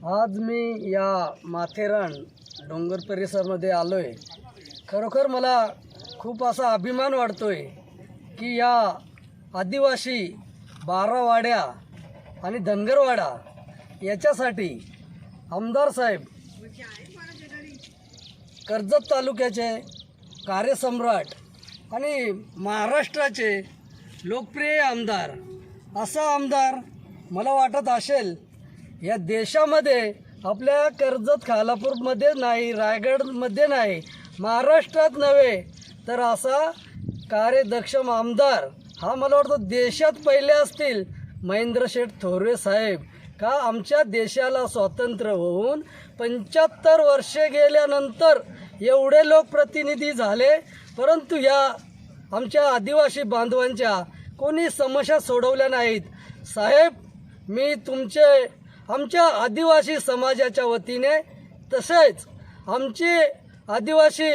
आज मी या माथेरान डोंगर परिसरामध्ये आलो आहे खरोखर मला खूप असा अभिमान वाटतो आहे की या आदिवासी बारावाड्या आणि धनगरवाडा याच्यासाठी आमदार साहेब कर्जत तालुक्याचे कार्यसम्राट आणि महाराष्ट्राचे लोकप्रिय आमदार असा आमदार मला वाटत असेल या देशामध्ये आपल्या कर्जत खालापूरमध्ये नाही रायगडमध्ये नाही महाराष्ट्रात नव्हे तर असा कार्यदक्षम आमदार हा मला वाटतं देशात पहिले असतील. महेंद्र शेठ थोरवे साहेब का आमच्या देशाला स्वातंत्र्य होऊन पंच्याहत्तर वर्षे गेल्यानंतर एवढे लोकप्रतिनिधी झाले परंतु या आमच्या आदिवासी बांधवांच्या कोणी समस्या सोडवल्या नाहीत. साहेब मी तुमचे आमच्या आदिवासी समाजाच्या वतीने तसेच आमची आदिवासी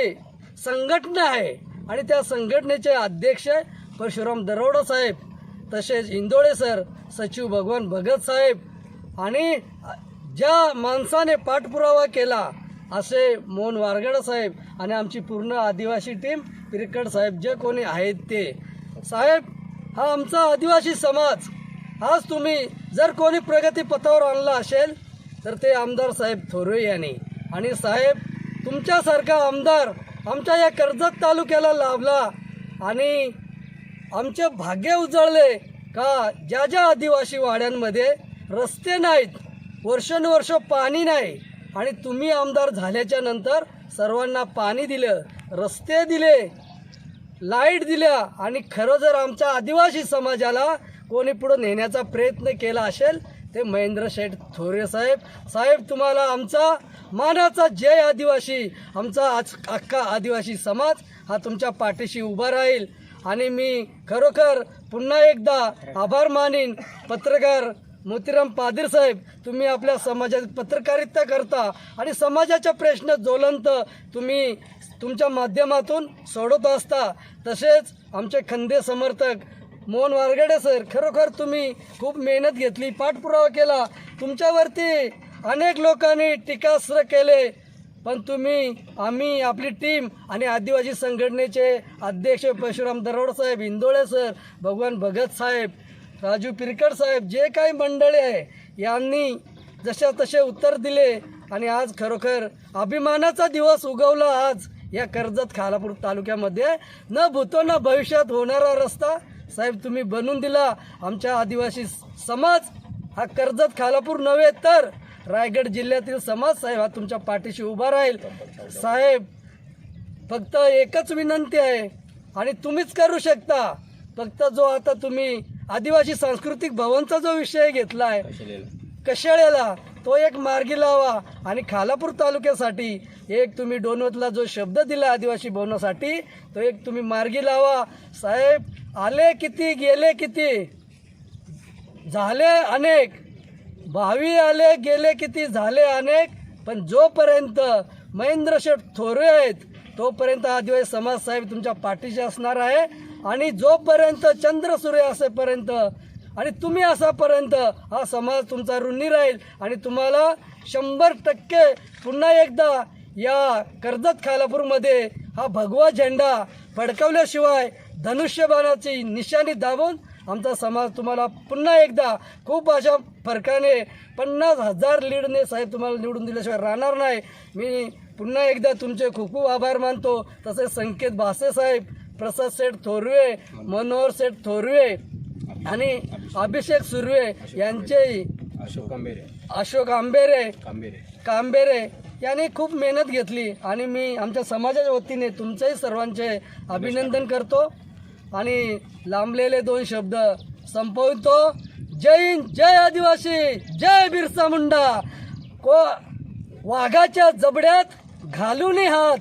संघटना आहे आणि त्या संघटनेचे अध्यक्ष परशुराम दरोडा साहेब तसेच इंदोळे सर सचिव भगवान भगत साहेब आणि ज्या माणसाने पाठपुरावा केला असे मोहन वारगड साहेब आणि आमची पूर्ण आदिवासी टीम पिरकड साहेब जे कोणी आहेत ते. साहेब हा आमचा आदिवासी समाज आज तुम्ही जर कोणी प्रगती पथावर आणला असेल तर ते आमदार साहेब थोरवे यांनी. आणि साहेब तुमच्यासारखा आमदार आमच्या या कर्जत तालुक्याला लाभला आणि आमचे भाग्य उजळले का? ज्या ज्या आदिवासी वाड्यांमध्ये रस्ते नाहीत वर्षानुवर्ष पाणी नाही आणि तुम्ही आमदार झाल्याच्यानंतर सर्वांना पाणी दिलं रस्ते दिले लाइट दिल्या आणि खरं जर आमच्या आदिवासी समाजाला कोणी पुढं नेण्याचा प्रयत्न केला असेल ते महेंद्र शेठ थोरे साहेब. साहेब तुम्हाला आमचा मानाचा जय आदिवासी आमचा आज अख्खा आदिवासी समाज हा तुमच्या पाठीशी उभा राहील. आणि मी खरोखर पुन्हा एकदा आभार मानीन. पत्रकार मोतीराम पादीर साहेब तुम्ही आपल्या समाजात पत्रकारिता करता आणि समाजाच्या प्रश्न ज्वलंत तुम्ही तुमच्या माध्यमातून सोडवत असता. तसेच आमचे खंदे समर्थक मोहन वारगडे सर खरोखर तुम्ही खूप मेहनत घेतली पाठपुरावा केला. तुमच्यावरती अनेक लोकांनी टीकास्त्र केले. पण तुम्ही आम्ही आपली टीम आणि आदिवासी संघटनेचे अध्यक्ष परशुराम दरोड साहेब इंदोळे सर भगवान भगत साहेब राजू पिरकड साहेब जे काही मंडळी आहे यांनी जशा तसे उत्तर दिले आणि आज खरोखर अभिमानाचा दिवस उगवला आज या कर्जत खालापूर तालुक्यामध्ये. न भूतो न भविष्यात होणारा रस्ता साहेब तुम्ही बनवून दिला. आमच्या आदिवासी समाज हा कर्जत खालापूर नव्हे तर रायगड जिल्ह्यातील समाज साहेब हा तुमच्या पाठीशी उभा राहील. साहेब फक्त एकच विनंती आहे आणि तुम्हीच करू शकता. फक्त जो आता तुम्ही आदिवासी सांस्कृतिक भवनचा जो विषय घेतला आहे कशाळ्याला तो एक मार्गी लावा आणि खालापूर तालुक्यासाठी एक तुम्ही डोनवतला जो शब्द दिला आदिवासी भवनासाठी तो एक तुम्ही मार्गी लावा. साहेब आले किती गेले किती? झाले अनेक. भावी आले गेले किती झाले अनेक. पण जोपर्यंत महेंद्र शेठ थोरे आहेत तोपर्यंत आदिवासी समाज साहेब तुमच्या पाठीशी असणार आहे. आणि जोपर्यंत चंद्र सूर्य असेपर्यंत आणि तुम्ही असापर्यंत हा समाज तुमचा ऋणी राहील. आणि तुम्हाला शंभर टक्के पुन्हा एकदा या कर्जत खालापूरमध्ये हा भगवा झेंडा फडकवल्याशिवाय धनुष्यबाणाची निशाणी दाबून आमचा समाज तुम्हाला पुन्हा एकदा खूप अशा फरकाने पन्नास हजार लीडने साहेब तुम्हाला निवडून दिल्याशिवाय राहणार नाही. मी पुन्हा एकदा तुमचे खूप खूप आभार मानतो. तसेच संकेत भासे साहेब प्रसाद सेठ थोरवे मनोहर सेठ थोरवे आणि अभिषेक सुर्वे यांचेही अशोक कांबेरे अशोक आंबेरे कांबेरे यांनी खूप मेहनत घेतली आणि मी आमच्या समाजाच्या वतीने तुमचंही सर्वांचे अभिनंदन करतो. आणि लांबलेले दोन शब्द संपवतो. जय हिंद जय आदिवासी जय बिरसा मुंडा. को वाघाच्या जबड्यात घालून हात.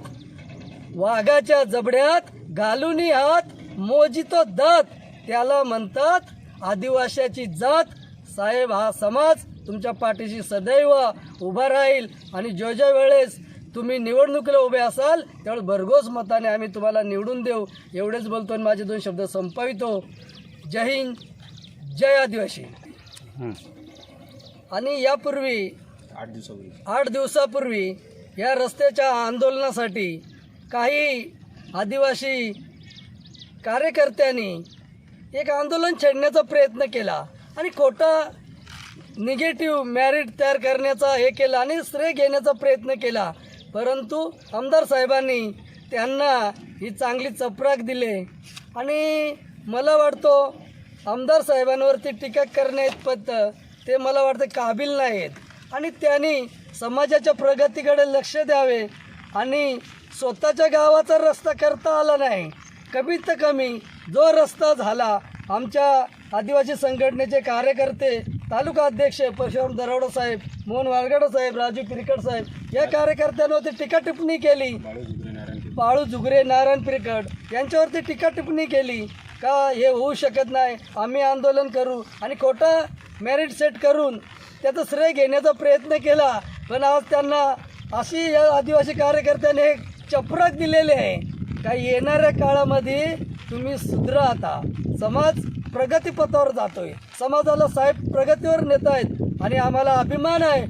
वाघाच्या जबड्यात घालून हात. मोजितो दात. त्याला म्हणतात आदिवाशाची जात. साहेब हा समाज तुमच्या पाठीशी सदैव उभा राहील आणि ज्या ज्या वेळेस तुम्ही निवडणुकीला उभे असाल त्यावेळेस भरघोस मताने आम्ही तुम्हाला निवडून देऊ. एवढेच बोलतो आणि माझे दोन शब्द संपवितो. जय हिंद जय आदिवासी. आणि यापूर्वी आठ दिवसापूर्वी. आठ दिवसापूर्वी या रस्त्याच्या आंदोलनासाठी काही आदिवासी कार्यकर्त्यांनी एक आंदोलन छेडण्याचा प्रयत्न केला. आणि खोटा निगेटिव्ह मॅरिट तयार करण्याचा हे केला आणि श्रेय घेण्याचा प्रयत्न केला. परंतु आमदार साहेबांनी त्यांना ही चांगली चपराक दिले. आणि मला वाटतो आमदार साहेबांवरती टीका करण्याइतपत ते मला वाटतं काबिल नाहीत. आणि त्यांनी समाजाच्या प्रगतीकडे लक्ष द्यावे आणि स्वतःच्या गावाचा रस्ता करता आला नाही. कमीत कमी जो रस्ता झाला आमच्या आदिवासी संघटनेचे कार्यकर्ते तालुका अध्यक्ष परशुराम दरावडा साहेब मोहन वालगडा साहेब राजू पिरकड साहेब या कार्यकर्त्यांवरती टीका टिप्पणी केली. बाळू नारायण झुगरे नारायण पिरकड यांच्यावरती टीका टिप्पणी केली. का हे होऊ शकत नाही? आम्ही आंदोलन करू आणि खोटा मेरिट सेट करून त्याचं श्रेय घेण्याचा प्रयत्न केला. पण आज त्यांना अशी या आदिवासी कार्यकर्त्याने चपराक दिलेली आहे. का येणाऱ्या काळामध्ये तुम्ही सुधरा आता. समाज प्रगतीपथावर जातोय. समाजाला साहेब प्रगतीवर नेत आहेत आणि आम्हाला अभिमान आहे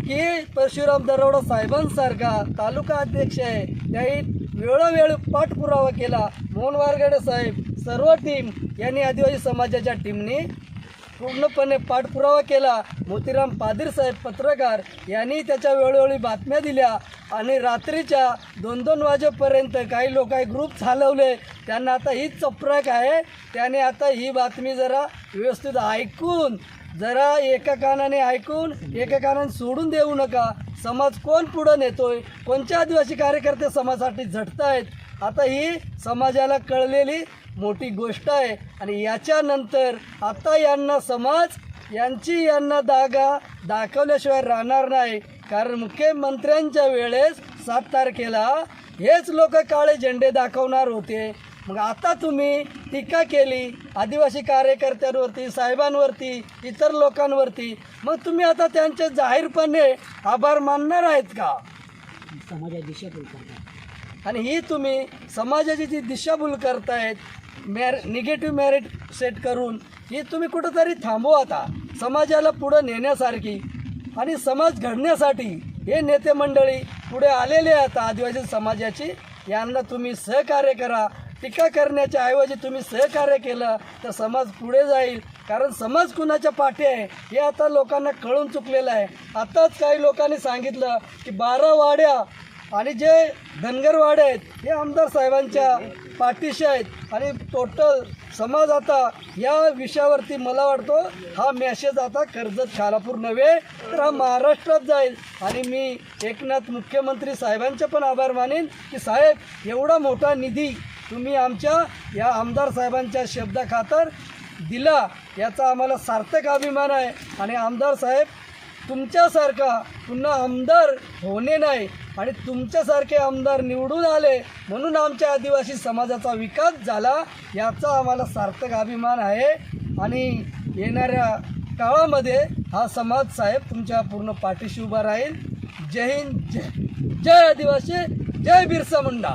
की परशुराम दरोडा साहेबांसारखा तालुका अध्यक्ष आहे. त्याही वेळोवेळी पाठपुरावा केला. मोहन वारगडे साहेब सर्व टीम यांनी आदिवासी समाजाच्या टीमने पूर्णपणे पाठपुरावा केला. मोतीराम पादीर साहेब पत्रकार यांनी त्याच्या वेळोवेळी बातम्या दिल्या आणि रात्रीच्या दोन दोन वाजेपर्यंत काही लोक ग्रुप चालवले. त्यांना आता ही चपराक आहे. त्याने आता ही बातमी जरा व्यवस्थित ऐकून जरा एका कानाने ऐकून एका कानाने सोडून देऊ नका. समाज कोण पुढं नेतोय? कोणते आदिवासी कार्यकर्ते समाजासाठी झटतायत? आता ही समाजाला कळलेली मोठी गोष्ट आहे. आणि याच्यानंतर आता यांना समाज यांची यांना दागा दाखवल्याशिवाय राहणार नाही. कारण मुख्यमंत्र्यांच्या वेळेस सात तारखेला हेच लोक काळे झेंडे दाखवणार होते. मग आता तुम्ही टीका केली आदिवासी कार्यकर्त्यांवरती साहेबांवरती इतर लोकांवरती. मग तुम्ही आता त्यांचे जाहीरपणे आभार मानणार आहेत का? आणि ही तुम्ही समाजाची जी दिशाभूल करतायत मॅर निगेटिव्ह मॅरिट सेट करून ही तुम्ही कुठंतरी थांबवा आता. समाजाला पुढं नेण्यासारखी आणि समाज घडण्यासाठी हे नेते मंडळी पुढे आलेले आहेत आदिवासी समाजाची. यांना तुम्ही सहकार्य करा. टीका करण्याच्या ऐवजी तुम्ही सहकार्य केलं तर समाज पुढे जाईल. कारण समाज कुणाच्या पाठी आहे हे आता लोकांना कळून चुकलेलं आहे. आताच काही लोकांनी सांगितलं की बारा वाड्या आणि जे धनगरवाडे आहेत हे आमदार साहेबांच्या पाठीशी आहेत. आणि टोटल समाज आता या विषयावरती मला वाटतो हा मेसेज आता कर्जत खालापूर नव्हे तर हा महाराष्ट्रात जाईल. आणि मी एकनाथ मुख्यमंत्री साहेबांचे पण आभार मानेन की साहेब एवढा मोठा निधी तुम्ही आमच्या या आमदार साहेबांच्या शब्दाखातर दिला याचा आम्हाला सार्थक अभिमान आहे. आणि आमदार साहेब तुमच्यासारखा पुन्हा आमदार होणे नाही आणि तुमच्यासारखे आमदार निवडून आले म्हणून आमच्या आदिवासी समाजाचा विकास झाला याचा आम्हाला सार्थक अभिमान आहे. आणि येणाऱ्या काळामध्ये हा समाज साहेब तुमच्या पूर्ण पाठीशी उभा राहील. जय हिंद जय जय आदिवासी जय बिरसा मुंडा.